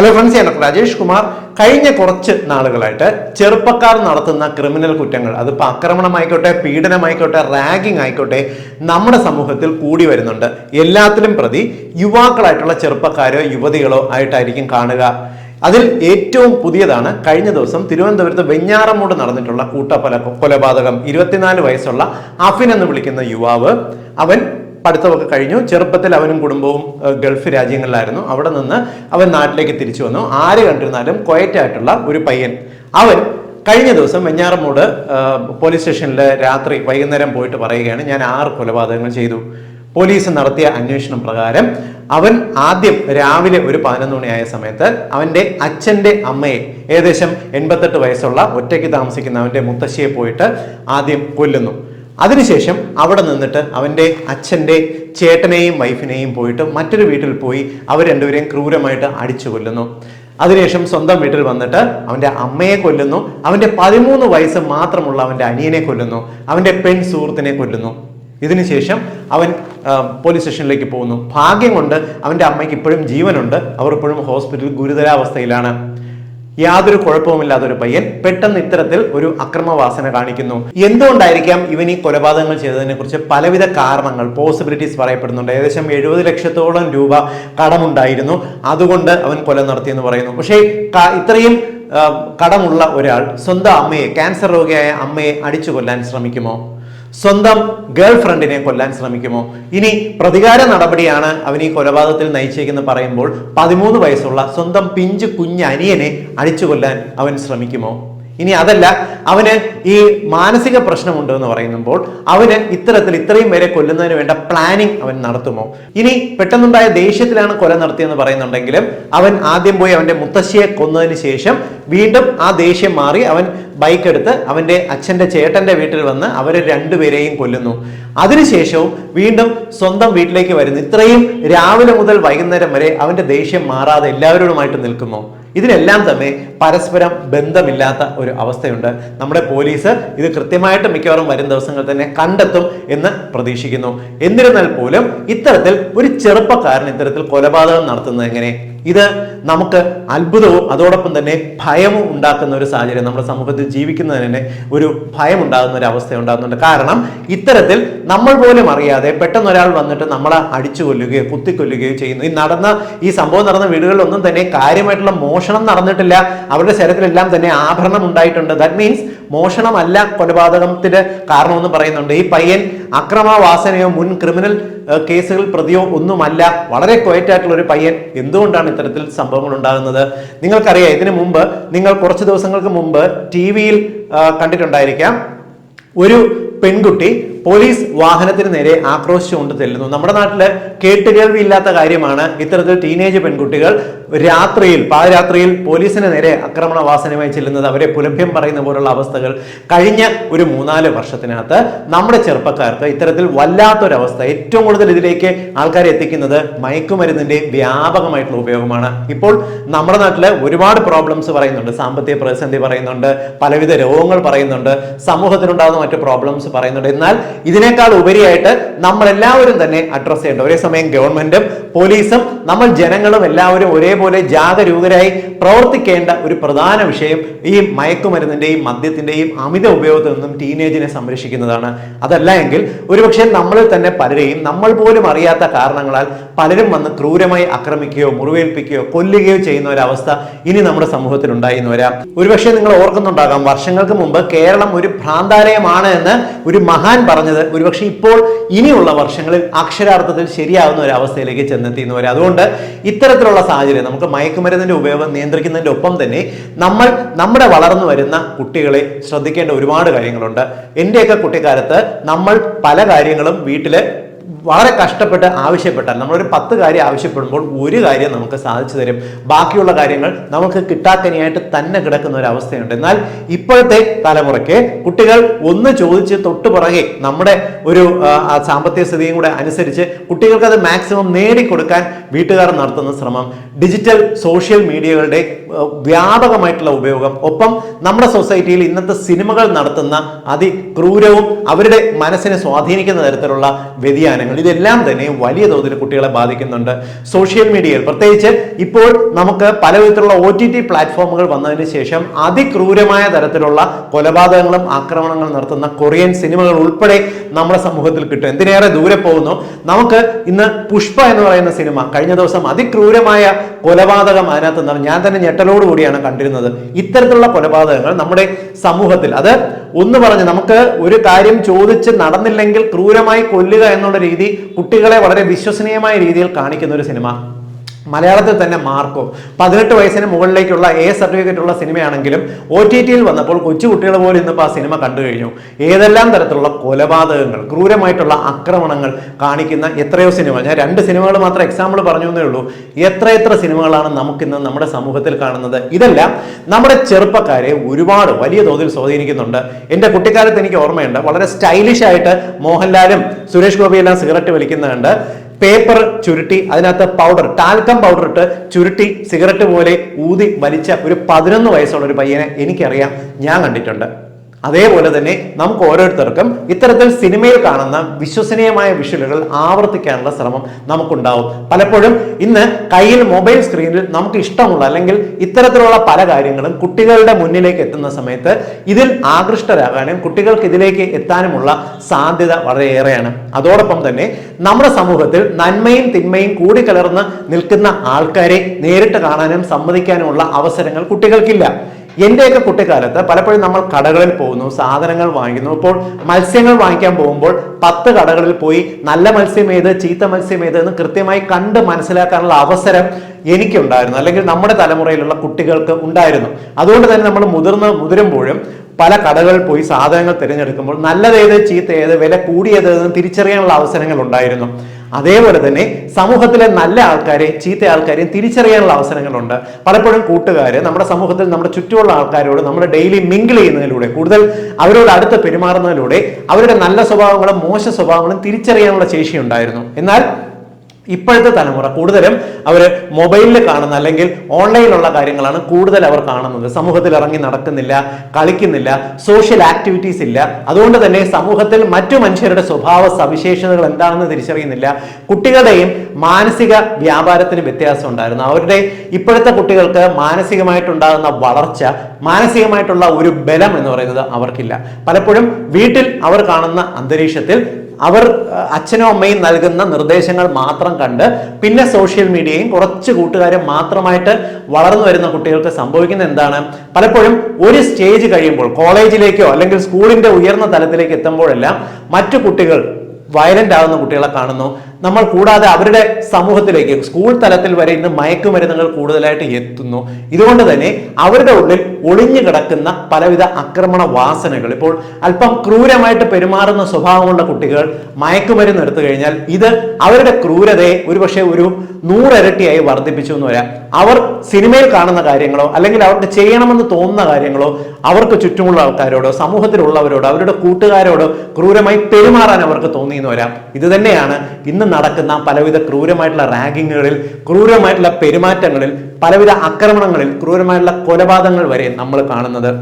Hello friends ഞാൻ രാജേഷ് കുമാർ. കഴിഞ്ഞ കുറച്ച് നാളുകളായിട്ട് ചെറുപ്പക്കാർ നടത്തുന്ന ക്രിമിനൽ കുറ്റങ്ങൾ അതിപ്പോൾ ആക്രമണമായിക്കോട്ടെ പീഡനമായിക്കോട്ടെ റാഗിംഗ് ആയിക്കോട്ടെ നമ്മുടെ സമൂഹത്തിൽ കൂടി വരുന്നുണ്ട്. എല്ലാത്തിലും പ്രതി യുവാക്കളായിട്ടുള്ള ചെറുപ്പക്കാരോ യുവതികളോ ആയിട്ടായിരിക്കും കാണുക. അതിൽ ഏറ്റവും പുതിയതാണ് കഴിഞ്ഞ ദിവസം തിരുവനന്തപുരത്ത് വെഞ്ഞാറമൂട് നടന്നിട്ടുള്ള കൂട്ടക്കൊല കൊലപാതകം ഇരുപത്തിനാല് വയസ്സുള്ള അഫിൻ എന്ന് വിളിക്കുന്ന യുവാവ് അവൻ പഠിത്തമൊക്കെ കഴിഞ്ഞു. ചെറുപ്പത്തിൽ അവനും കുടുംബവും ഗൾഫ് രാജ്യങ്ങളിലായിരുന്നു. അവിടെ നിന്ന് അവൻ നാട്ടിലേക്ക് തിരിച്ചു വന്നു. ആര് കണ്ടിരുന്നാലും ക്വയറ്റായിട്ടുള്ള ഒരു പയ്യൻ. അവൻ കഴിഞ്ഞ ദിവസം വെഞ്ഞാറമൂട് ഏഹ്, പോലീസ് സ്റ്റേഷനിൽ രാത്രി വൈകുന്നേരം പോയിട്ട് പറയുകയാണ് ഞാൻ ആറ് കൊലപാതകങ്ങൾ ചെയ്തു. പോലീസ് നടത്തിയ അന്വേഷണം പ്രകാരം അവൻ ആദ്യം രാവിലെ ഒരു പതിനൊന്ന് മണിയായ സമയത്ത് അവന്റെ അച്ഛന്റെ അമ്മയെ ഏകദേശം എൺപത്തെട്ട് വയസ്സുള്ള ഒറ്റയ്ക്ക് താമസിക്കുന്ന അവന്റെ മുത്തശ്ശിയെ പോയിട്ട് ആദ്യം കൊല്ലുന്നു. അതിനുശേഷം അവിടെ നിന്നിട്ട് അവന്റെ അച്ഛന്റെ ചേട്ടനെയും വൈഫിനെയും പോയിട്ട് മറ്റൊരു വീട്ടിൽ പോയി അവർ രണ്ടുപേരെയും ക്രൂരമായിട്ട് അടിച്ചു കൊല്ലുന്നു. അതിനുശേഷം സ്വന്തം വീട്ടിൽ വന്നിട്ട് അവന്റെ അമ്മയെ കൊല്ലുന്നു. അവന്റെ പതിമൂന്ന് വയസ്സ് മാത്രമുള്ള അവന്റെ അനിയനെ കൊല്ലുന്നു. അവന്റെ പെൺ സുഹൃത്തിനെ കൊല്ലുന്നു. ഇതിനുശേഷം അവൻ പോലീസ് സ്റ്റേഷനിലേക്ക് പോകുന്നു. ഭാഗ്യം കൊണ്ട് അവന്റെ അമ്മയ്ക്ക് ഇപ്പോഴും ജീവനുണ്ട്. അവർ ഇപ്പോഴും ഹോസ്പിറ്റലിൽ ഗുരുതരാവസ്ഥയിലാണ്. യാതൊരു കുഴപ്പവുമില്ലാത്ത ഒരു പയ്യൻ പെട്ടെന്ന് ഇത്തരത്തിൽ ഒരു അക്രമവാസന കാണിക്കുന്നു. എന്തുകൊണ്ടായിരിക്കാം ഇവൻ ഈ കൊലപാതകങ്ങൾ ചെയ്തതിനെ കുറിച്ച് പലവിധ കാരണങ്ങൾ പോസിബിലിറ്റീസ് പറയപ്പെടുന്നുണ്ട്. ഏകദേശം എഴുപത് ലക്ഷത്തോളം രൂപ കടമുണ്ടായിരുന്നു. അതുകൊണ്ട് അവൻ കൊല നടത്തിയെന്ന് പറയുന്നു. പക്ഷേ ഇത്രയും കടമുള്ള ഒരാൾ സ്വന്തം അമ്മയെ ക്യാൻസർ രോഗിയായ അമ്മയെ അടിച്ചു കൊല്ലാൻ ശ്രമിക്കുമോ? സ്വന്തം ഗേൾ ഫ്രണ്ടിനെ കൊല്ലാൻ ശ്രമിക്കുമോ? ഇനി പ്രതികാര നടപടിയാണ് അവൻ ഈ കൊലപാതകത്തിൽ നയിച്ചേക്കെന്ന് പറയുമ്പോൾ പതിമൂന്ന് വയസ്സുള്ള സ്വന്തം പിഞ്ചു കുഞ്ഞ് അനിയനെ അടിച്ചു കൊല്ലാൻ അവൻ ശ്രമിക്കുമോ? ഇനി അതല്ല അവന് ഈ മാനസിക പ്രശ്നമുണ്ട് എന്ന് പറയുമ്പോൾ അവന് ഇത്തരത്തിൽ ഇത്രയും പേരെ കൊല്ലുന്നതിന് വേണ്ട പ്ലാനിങ് അവൻ നടത്തുമോ? ഇനി പെട്ടെന്നുണ്ടായ ദേഷ്യത്തിലാണ് കൊല നടത്തിയെന്ന് പറയുന്നുണ്ടെങ്കിലും അവൻ ആദ്യം പോയി അവന്റെ മുത്തശ്ശിയെ കൊന്നതിന് ശേഷം വീണ്ടും ആ ദേഷ്യം മാറി അവൻ ബൈക്ക് എടുത്ത് അവന്റെ അച്ഛന്റെ ചേട്ടന്റെ വീട്ടിൽ വന്ന് അവരെ രണ്ടുപേരെയും കൊല്ലുന്നു. അതിനുശേഷവും വീണ്ടും സ്വന്തം വീട്ടിലേക്ക് വരുന്നു. ഇത്രയും രാവിലെ മുതൽ വൈകുന്നേരം വരെ അവന്റെ ദേഷ്യം മാറാതെ എല്ലാവരോടുമായിട്ട് നിൽക്കുന്നു. ഇതിനെല്ലാം തന്നെ പരസ്പരം ബന്ധമില്ലാത്ത ഒരു അവസ്ഥയുണ്ട്. നമ്മുടെ പോലീസ് ഇത് കൃത്യമായിട്ട് മിക്കവാറും വരും ദിവസങ്ങൾ തന്നെ കണ്ടെത്തും എന്ന് പ്രതീക്ഷിക്കുന്നു. എന്നിരുന്നാൽ പോലും ഇത്തരത്തിൽ ഒരു ചെറുപ്പക്കാരൻ ഇത്തരത്തിൽ കൊലപാതകം നടത്തുന്നത് എങ്ങനെ? ഇത് നമുക്ക് അത്ഭുതവും അതോടൊപ്പം തന്നെ ഭയവും ഉണ്ടാക്കുന്ന ഒരു സാഹചര്യം നമ്മുടെ സമൂഹത്തിൽ ജീവിക്കുന്നതിന് തന്നെ ഒരു ഭയം ഉണ്ടാകുന്ന ഒരു അവസ്ഥ ഉണ്ടാകുന്നുണ്ട്. കാരണം ഇത്തരത്തിൽ നമ്മൾ പോലും അറിയാതെ പെട്ടെന്ന് ഒരാൾ വന്നിട്ട് നമ്മളെ അടിച്ചു കൊല്ലുകയോ കുത്തിക്കൊല്ലുകയോ ചെയ്യുന്നു. ഈ നടന്ന ഈ സംഭവം നടന്ന വീടുകളിലൊന്നും തന്നെ കാര്യമായിട്ടുള്ള മോഷണം നടന്നിട്ടില്ല. അവരുടെ ശരീരത്തിലെല്ലാം തന്നെ ആഭരണം ഉണ്ടായിട്ടുണ്ട്. ദാറ്റ് മീൻസ് മോഷണമല്ല കൊലപാതകത്തിന്റെ കാരണമെന്ന് പറയുന്നുണ്ട്. ഈ പയ്യൻ അക്രമവാസനയോ മുൻ ക്രിമിനൽ കേസുകൾ പ്രതിയോ ഒന്നുമല്ല. വളരെ ക്വയറ്റായിട്ടുള്ള ഒരു പയ്യൻ. എന്തുകൊണ്ടാണ് ഇത്തരത്തിൽ സംഭവങ്ങൾ ഉണ്ടാകുന്നത്? നിങ്ങൾക്കറിയാം ഇതിനു മുമ്പ് നിങ്ങൾ കുറച്ച് ദിവസങ്ങൾക്ക് മുമ്പ് ടി വിയിൽ കണ്ടിട്ടുണ്ടായിരിക്കാം. ഒരു പെൺകുട്ടി പോലീസ് വാഹനത്തിന് നേരെ ആക്രോശിച്ചുകൊണ്ട് തെല്ലുന്നു. നമ്മുടെ നാട്ടിൽ കേട്ടുകേൾവിയില്ലാത്ത കാര്യമാണ് ഇത്തരത്തിൽ ടീനേജ് പെൺകുട്ടികൾ രാത്രിയിൽ പാതിരാത്രിയിൽ പോലീസിന് നേരെ ആക്രമണ വാസനമായി ചെല്ലുന്നത്. അവരെ പുലഭ്യം പറയുന്ന പോലുള്ള അവസ്ഥകൾ കഴിഞ്ഞ ഒരു മൂന്നാൽ വർഷത്തിനകത്ത് നമ്മുടെ ചെറുപ്പക്കാർക്ക് ഇത്തരത്തിൽ വല്ലാത്തൊരവസ്ഥ ഏറ്റവും കൂടുതൽ ഇതിലേക്ക് ആൾക്കാരെ എത്തിക്കുന്നത് മയക്കുമരുന്നിന്റെ വ്യാപകമായിട്ടുള്ള ഉപയോഗമാണ്. ഇപ്പോൾ നമ്മുടെ നാട്ടിൽ ഒരുപാട് പ്രോബ്ലംസ് പറയുന്നുണ്ട്. സാമ്പത്തിക പ്രതിസന്ധി പറയുന്നുണ്ട്. പലവിധ രോഗങ്ങൾ പറയുന്നുണ്ട്. സമൂഹത്തിനുണ്ടാകുന്ന മറ്റു പ്രോബ്ലംസ് പറയുന്നുണ്ട്. എന്നാൽ ഇതിനേക്കാൾ ഉപരിയായിട്ട് നമ്മൾ എല്ലാവരും തന്നെ അഡ്രസ് ചെയ്യേണ്ട. ഒരേ സമയം ഗവൺമെന്റും പോലീസും നമ്മൾ ജനങ്ങളും എല്ലാവരും ഒരേപോലെ ജാഗരൂകരായി പ്രവർത്തിക്കേണ്ട ഒരു പ്രധാന വിഷയം ഈ മയക്കുമരുന്നിന്റെയും മദ്യത്തിന്റെയും അമിത ഉപയോഗത്തിൽ നിന്നും ടീനേജിനെ സംരക്ഷിക്കുന്നതാണ്. അതല്ല എങ്കിൽ ഒരുപക്ഷെ നമ്മളിൽ തന്നെ പലരെയും നമ്മൾ പോലും അറിയാത്ത കാരണങ്ങളാൽ പലരും വന്ന് ക്രൂരമായി ആക്രമിക്കുകയോ മുറിവേൽപ്പിക്കുകയോ കൊല്ലുകയോ ചെയ്യുന്ന ഒരവസ്ഥ ഇനി നമ്മുടെ സമൂഹത്തിൽ ഉണ്ടായി എന്ന് വരാം. ഒരുപക്ഷെ നിങ്ങൾ ഓർക്കുന്നുണ്ടാകാം വർഷങ്ങൾക്ക് മുമ്പ് കേരളം ഒരു ഭ്രാന്താലയമാണ് എന്ന് ഒരു മഹാൻ പറഞ്ഞത്. ഒരുപക്ഷെ ഇപ്പോൾ ഇനിയുള്ള വർഷങ്ങളിൽ അക്ഷരാർത്ഥത്തിൽ ശരിയാവുന്ന ഒരു അവസ്ഥയിലേക്ക് ചെന്നെത്തി എന്ന് വരാം അതുകൊണ്ട് ഇത്തരത്തിലുള്ള സാഹചര്യം നമുക്ക് മയക്കുമരുന്നിന്റെ ഉപയോഗം നിയന്ത്രിക്കുന്നതിന്റെ ഒപ്പം തന്നെ നമ്മൾ നമ്മുടെ വളർന്നു വരുന്ന കുട്ടികളെ ശ്രദ്ധിക്കേണ്ട ഒരുപാട് കാര്യങ്ങളുണ്ട്. എന്റെയൊക്കെ കുട്ടിക്കാലത്ത് നമ്മൾ പല കാര്യങ്ങളും വീട്ടിൽ വളരെ കഷ്ടപ്പെട്ട് ആവശ്യപ്പെട്ടാൽ നമ്മളൊരു പത്ത് കാര്യം ആവശ്യപ്പെടുമ്പോൾ ഒരു കാര്യം നമുക്ക് സാധിച്ചു തരും. ബാക്കിയുള്ള കാര്യങ്ങൾ നമുക്ക് കിട്ടാക്കനിയായിട്ട് തന്നെ കിടക്കുന്ന ഒരു അവസ്ഥയുണ്ട്. എന്നാൽ ഇപ്പോഴത്തെ തലമുറയ്ക്ക് കുട്ടികൾ ഒന്ന് ചോദിച്ച് തൊട്ട് പുറകെ നമ്മുടെ ഒരു സാമ്പത്തിക സ്ഥിതിയും കൂടെ അനുസരിച്ച് കുട്ടികൾക്ക് അത് മാക്സിമം നേടിക്കൊടുക്കാൻ വീട്ടുകാർ നടത്തുന്ന ശ്രമം ഡിജിറ്റൽ സോഷ്യൽ മീഡിയകളുടെ വ്യാപകമായിട്ടുള്ള ഉപയോഗം ഒപ്പം നമ്മുടെ സൊസൈറ്റിയിൽ ഇന്നത്തെ സിനിമകൾ നടത്തുന്ന അതിക്രൂരവും അവരുടെ മനസ്സിനെ സ്വാധീനിക്കുന്ന തരത്തിലുള്ള വ്യതിയാനങ്ങൾ കാര്യങ്ങൾ. ഇതെല്ലാം തന്നെ വലിയ തോതിൽ കുട്ടികളെ ബാധിക്കുന്നുണ്ട്. സോഷ്യൽ മീഡിയയിൽ പ്രത്യേകിച്ച് ഇപ്പോൾ നമുക്ക് പല വിധത്തിലുള്ള ഒ ടി ടി പ്ലാറ്റ്ഫോമുകൾ വന്നതിന് ശേഷം അതിക്രൂരമായ തരത്തിലുള്ള കൊലപാതകങ്ങളും ആക്രമണങ്ങളും നടത്തുന്ന കൊറിയൻ സിനിമകൾ ഉൾപ്പെടെ നമ്മുടെ സമൂഹത്തിൽ കിട്ടും. എന്തിനേറെ ദൂരെ പോകുന്നു? നമുക്ക് ഇന്ന് പുഷ്പ എന്ന് പറയുന്ന സിനിമ കഴിഞ്ഞ ദിവസം അതിക്രൂരമായ കൊലപാതകം അതിനകത്ത് നടന്നു. ഞാൻ തന്നെ ഞെട്ടലോടുകൂടിയാണ് കണ്ടിരുന്നത്. ഇത്തരത്തിലുള്ള കൊലപാതകങ്ങൾ നമ്മുടെ സമൂഹത്തിൽ അത് ഒന്ന് പറഞ്ഞ് നമുക്ക് ഒരു കാര്യം ചോദിച്ച് നടന്നില്ലെങ്കിൽ ക്രൂരമായി കൊല്ലുക എന്നുള്ള രീതി കുട്ടികളെ വളരെ വിശ്വസനീയമായ രീതിയിൽ കാണിക്കുന്ന ഒരു സിനിമ. മലയാളത്തിൽ തന്നെ മാർക്കോ. പതിനെട്ട് വയസ്സിന് മുകളിലേക്കുള്ള എ സർട്ടിഫിക്കറ്റ് ഉള്ള സിനിമയാണെങ്കിലും ഒ ടി ടിയിൽ വന്നപ്പോൾ കൊച്ചുകുട്ടികൾ പോലും ഇന്നിപ്പോൾ ആ സിനിമ കണ്ടു കഴിഞ്ഞു. ഏതെല്ലാം തരത്തിലുള്ള കൊലപാതകങ്ങൾ ക്രൂരമായിട്ടുള്ള ആക്രമണങ്ങൾ കാണിക്കുന്ന എത്രയോ സിനിമ ഞാൻ രണ്ട് സിനിമകൾ മാത്രം എക്സാമ്പിൾ പറഞ്ഞു എന്നേ ഉള്ളൂ. എത്രയെത്ര എത്ര സിനിമകളാണ് നമുക്കിന്ന് നമ്മുടെ സമൂഹത്തിൽ കാണുന്നത്? ഇതെല്ലാം നമ്മുടെ ചെറുപ്പക്കാരെ ഒരുപാട് വലിയ തോതിൽ സ്വാധീനിക്കുന്നുണ്ട്. എന്റെ കുട്ടിക്കാലത്ത് എനിക്ക് ഓർമ്മയുണ്ട്. വളരെ സ്റ്റൈലിഷ് ആയിട്ട് മോഹൻലാലും സുരേഷ് ഗോപിയെല്ലാം സിഗരറ്റ് വലിക്കുന്നുണ്ട് പേപ്പർ ചുരുട്ടി അതിനകത്ത് പൗഡർ ടാൽക്കം പൗഡർ ഇട്ട് ചുരുട്ടി സിഗരറ്റ് പോലെ ഊതി വലിച്ച ഒരു പതിനൊന്ന് വയസ്സുള്ള ഒരു പയ്യനെ എനിക്കറിയാം. ഞാൻ കണ്ടിട്ടുണ്ട്. അതേപോലെ തന്നെ നമുക്ക് ഓരോരുത്തർക്കും ഇത്തരത്തിൽ സിനിമയിൽ കാണുന്ന വിശ്വസനീയമായ വിഷലുകൾ ആവർത്തിക്കാനുള്ള ശ്രമം നമുക്കുണ്ടാവും. പലപ്പോഴും ഇന്ന് കയ്യിൽ മൊബൈൽ സ്ക്രീനിൽ നമുക്ക് ഇഷ്ടമുള്ള അല്ലെങ്കിൽ ഇത്തരത്തിലുള്ള പല കാര്യങ്ങളും കുട്ടികളുടെ മുന്നിലേക്ക് എത്തുന്ന സമയത്ത് ഇതിൽ ആകൃഷ്ടരാകാനും കുട്ടികൾക്ക് ഇതിലേക്ക് എത്താനുമുള്ള സാധ്യത വളരെയേറെയാണ്. അതോടൊപ്പം തന്നെ നമ്മുടെ സമൂഹത്തിൽ നന്മയും തിന്മയും കൂടിക്കലർന്ന് നിൽക്കുന്ന ആൾക്കാരെ നേരിട്ട് കാണാനും സമ്മതിക്കാനുമുള്ള അവസരങ്ങൾ കുട്ടികൾക്കില്ല. എന്റെയൊക്കെ കുട്ടിക്കാലത്ത് പലപ്പോഴും നമ്മൾ കടകളിൽ പോകുന്നു സാധനങ്ങൾ വാങ്ങിക്കുന്നു. ഇപ്പോൾ മത്സ്യങ്ങൾ വാങ്ങിക്കാൻ പോകുമ്പോൾ പത്ത് കടകളിൽ പോയി നല്ല മത്സ്യം ഏത് ചീത്ത മത്സ്യം ഏത് എന്ന് കൃത്യമായി കണ്ട് മനസ്സിലാക്കാനുള്ള അവസരം എനിക്കുണ്ടായിരുന്നു അല്ലെങ്കിൽ നമ്മുടെ തലമുറയിലുള്ള കുട്ടികൾക്ക് ഉണ്ടായിരുന്നു. അതുകൊണ്ട് തന്നെ നമ്മൾ മുതിർന്ന് മുതിരുമ്പോഴും പല കടകളിൽ പോയി സാധനങ്ങൾ തിരഞ്ഞെടുക്കുമ്പോൾ നല്ലതേത് ചീത്ത ഏത് വില കൂടിയത് എന്ന് തിരിച്ചറിയാനുള്ള അവസരങ്ങൾ ഉണ്ടായിരുന്നു. അതേപോലെ തന്നെ സമൂഹത്തിലെ നല്ല ആൾക്കാരെ ചീത്ത ആൾക്കാരെയും തിരിച്ചറിയാനുള്ള അവസരങ്ങളുണ്ട്. പലപ്പോഴും കൂട്ടുകാർ നമ്മുടെ സമൂഹത്തിൽ നമ്മുടെ ചുറ്റുമുള്ള ആൾക്കാരോട് നമ്മൾ ഡെയിലി മിങ്കിൾ ചെയ്യുന്നതിലൂടെ കൂടുതൽ അവരോട് അടുത്ത് പെരുമാറുന്നതിലൂടെ അവരുടെ നല്ല സ്വഭാവങ്ങളും മോശ സ്വഭാവങ്ങളും തിരിച്ചറിയാനുള്ള ശേഷി ഉണ്ടായിരുന്നു എന്നാൽ ഇപ്പോഴത്തെ തലമുറ കൂടുതലും അവർ മൊബൈലിൽ കാണുന്ന അല്ലെങ്കിൽ ഓൺലൈനിലുള്ള കാര്യങ്ങളാണ് കൂടുതൽ അവർ കാണുന്നത്. സമൂഹത്തിൽ ഇറങ്ങി നടക്കുന്നില്ല കളിക്കുന്നില്ല സോഷ്യൽ ആക്ടിവിറ്റീസ് ഇല്ല. അതുകൊണ്ട് തന്നെ സമൂഹത്തിൽ മറ്റു മനുഷ്യരുടെ സ്വഭാവ സവിശേഷതകൾ എന്താണെന്ന് തിരിച്ചറിയുന്നില്ല. കുട്ടികളുടെയും മാനസിക വ്യാപാരത്തിന് വ്യത്യാസം ഉണ്ടായിരുന്നു. അവരുടെ ഇപ്പോഴത്തെ കുട്ടികൾക്ക് മാനസികമായിട്ടുണ്ടാകുന്ന വളർച്ച മാനസികമായിട്ടുള്ള ഒരു ബലം എന്ന് പറയുന്നത് അവർക്കില്ല. പലപ്പോഴും വീട്ടിൽ അവർ കാണുന്ന അന്തരീക്ഷത്തിൽ അവർ അച്ഛനോ അമ്മയും നൽകുന്ന നിർദ്ദേശങ്ങൾ മാത്രം കണ്ട് പിന്നെ സോഷ്യൽ മീഡിയയും കുറച്ച് കൂട്ടുകാരും മാത്രമായിട്ട് വളർന്നു വരുന്ന കുട്ടികൾക്ക് സംഭവിക്കുന്ന എന്താണ്? പലപ്പോഴും ഒരു സ്റ്റേജ് കഴിയുമ്പോൾ കോളേജിലേക്കോ അല്ലെങ്കിൽ സ്കൂളിന്റെ ഉയർന്ന തലത്തിലേക്ക് എത്തുമ്പോഴെല്ലാം മറ്റു കുട്ടികൾ വയലന്റ് ആകുന്ന കുട്ടികളെ കാണുന്നു. നമ്മൾ കൂടാതെ അവരുടെ സമൂഹത്തിലേക്ക് സ്കൂൾ തലത്തിൽ വരെ ഇന്ന് മയക്കുമരുന്നുകൾ കൂടുതലായിട്ട് എത്തുന്നു. ഇതുകൊണ്ട് തന്നെ അവരുടെ ഉള്ളിൽ ഒളിഞ്ഞു കിടക്കുന്ന പലവിധ ആക്രമണ വാസനകൾ. ഇപ്പോൾ അല്പം ക്രൂരമായിട്ട് പെരുമാറുന്ന സ്വഭാവമുള്ള കുട്ടികൾ മയക്കുമരുന്ന് എടുത്തു കഴിഞ്ഞാൽ ഇത് അവരുടെ ക്രൂരതയെ ഒരുപക്ഷെ ഒരു നൂറിരട്ടിയായി വർദ്ധിപ്പിച്ചു എന്ന് വരാം അവർ സിനിമയിൽ കാണുന്ന കാര്യങ്ങളോ അല്ലെങ്കിൽ അവർക്ക് ചെയ്യണമെന്ന് തോന്നുന്ന കാര്യങ്ങളോ അവർക്ക് ചുറ്റുമുള്ള ആൾക്കാരോടോ സമൂഹത്തിലുള്ളവരോടോ അവരുടെ കൂട്ടുകാരോടോ ക്രൂരമായി പെരുമാറാൻ അവർക്ക് തോന്നിയെന്ന് വരാം ഇത് തന്നെയാണ് ഇന്ന് നടക്കുന്ന പലവിധ ക്രൂരമായിട്ടുള്ള റാഗിങ്ങുകളിൽ ക്രൂരമായിട്ടുള്ള പെരുമാറ്റങ്ങളിൽ പലവിധ ആക്രമണങ്ങളിൽ ക്രൂരമായിട്ടുള്ള കൊലപാതകങ്ങൾ വരെ നമ്മൾ കാണുന്നത്.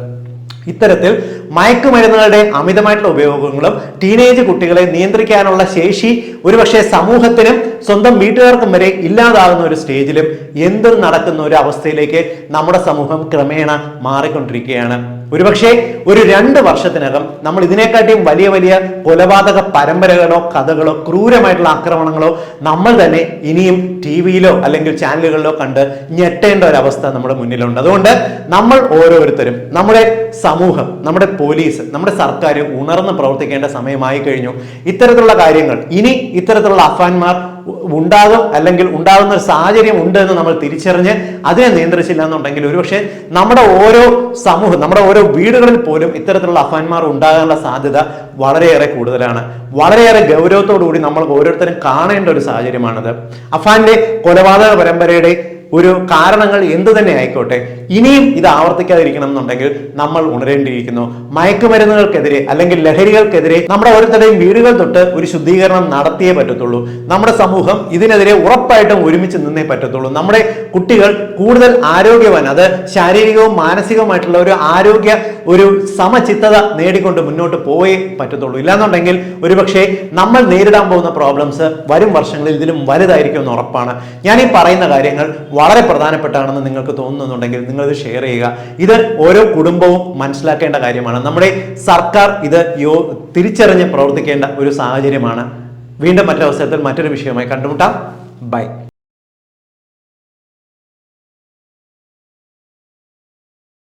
ഇത്തരത്തിൽ മയക്കുമരുന്നുകളുടെ അമിതമായിട്ടുള്ള ഉപയോഗങ്ങളും ടീനേജ് കുട്ടികളെ നിയന്ത്രിക്കാനുള്ള ശേഷി ഒരുപക്ഷെ സമൂഹത്തിനും സ്വന്തം വീട്ടുകാർക്കും വരെ ഇല്ലാതാകുന്ന ഒരു സ്റ്റേജിലും എന്തും നടക്കുന്ന ഒരു അവസ്ഥയിലേക്ക് നമ്മുടെ സമൂഹം ക്രമേണ മാറിക്കൊണ്ടിരിക്കുകയാണ്. ഒരുപക്ഷെ ഒരു രണ്ട് വർഷത്തിനകം നമ്മൾ ഇതിനെക്കാട്ടിയും വലിയ വലിയ കൊലപാതക പരമ്പരകളോ കഥകളോ ക്രൂരമായിട്ടുള്ള ആക്രമണങ്ങളോ നമ്മൾ തന്നെ ഇനിയും ടി വിയിലോ അല്ലെങ്കിൽ ചാനലുകളിലോ കണ്ട് ഞെട്ടേണ്ട ഒരു അവസ്ഥ നമ്മുടെ മുന്നിലുണ്ട്. അതുകൊണ്ട് നമ്മൾ ഓരോരുത്തരും നമ്മുടെ സമൂഹം നമ്മുടെ പോലീസ് നമ്മുടെ സർക്കാർ ഉണർന്ന് പ്രവർത്തിക്കേണ്ട സമയമായി കഴിഞ്ഞു. ഇത്തരത്തിലുള്ള കാര്യങ്ങൾ ഇനി ഇത്തരത്തിലുള്ള അഫാൻമാർ ഉണ്ടാകും അല്ലെങ്കിൽ ഉണ്ടാകുന്ന ഒരു സാഹചര്യം ഉണ്ട് എന്ന് നമ്മൾ തിരിച്ചറിഞ്ഞ് അതിനെ നിയന്ത്രിച്ചില്ല എന്നുണ്ടെങ്കിൽ ഒരുപക്ഷെ നമ്മുടെ ഓരോ സമൂഹം നമ്മുടെ ഓരോ വീടുകളിൽ പോലും ഇത്തരത്തിലുള്ള അഫാൻമാർ ഉണ്ടാകാനുള്ള സാധ്യത വളരെയേറെ കൂടുതലാണ്. വളരെയേറെ ഗൗരവത്തോടു കൂടി നമ്മൾ ഓരോരുത്തരും കാണേണ്ട ഒരു സാഹചര്യമാണത്. അഫാന്റെ കൊലപാതക പരമ്പരയുടെ ഒരു കാരണങ്ങൾ എന്തു തന്നെ ആയിക്കോട്ടെ ഇനിയും ഇത് ആവർത്തിക്കാതിരിക്കണം എന്നുണ്ടെങ്കിൽ നമ്മൾ ഉണരേണ്ടിയിരിക്കുന്നു. മയക്കുമരുന്നുകൾക്കെതിരെ അല്ലെങ്കിൽ ലഹരികൾക്കെതിരെ നമ്മുടെ ഓരോരുത്തരുടെയും വീടുകൾ തൊട്ട് ഒരു ശുദ്ധീകരണം നടത്തിയേ പറ്റത്തുള്ളൂ. നമ്മുടെ സമൂഹം ഇതിനെതിരെ ഉറപ്പായിട്ടും ഒരുമിച്ച് നിന്നേ പറ്റത്തുള്ളൂ. നമ്മുടെ കുട്ടികൾ കൂടുതൽ ആരോഗ്യവാൻ അത് ശാരീരികവും മാനസികവുമായിട്ടുള്ള ഒരു ആരോഗ്യ ഒരു സമചിത്തത നേടിക്കൊണ്ട് മുന്നോട്ട് പോയേ പറ്റത്തുള്ളൂ. ഇല്ലാന്നുണ്ടെങ്കിൽ ഒരുപക്ഷെ നമ്മൾ നേരിടാൻ പോകുന്ന പ്രോബ്ലംസ് വരും വർഷങ്ങളിൽ ഇതിലും വലുതായിരിക്കും എന്ന് ഉറപ്പാണ്. ഞാൻ ഈ പറയുന്ന കാര്യങ്ങൾ വളരെ പ്രധാനപ്പെട്ടാണെന്ന് നിങ്ങൾക്ക് തോന്നുന്നുണ്ടെങ്കിൽ നിങ്ങൾ ഇത് ഷെയർ ചെയ്യുക. ഇത് ഓരോ കുടുംബവും മനസ്സിലാക്കേണ്ട കാര്യമാണ്. നമ്മുടെ സർക്കാർ ഇത് യോ തിരിച്ചറിഞ്ഞ് പ്രവർത്തിക്കേണ്ട ഒരു സാഹചര്യമാണ്. വീണ്ടും മറ്റൊരവസരത്തിൽ മറ്റൊരു വിഷയമായി കണ്ടുമുട്ടാം. ബൈ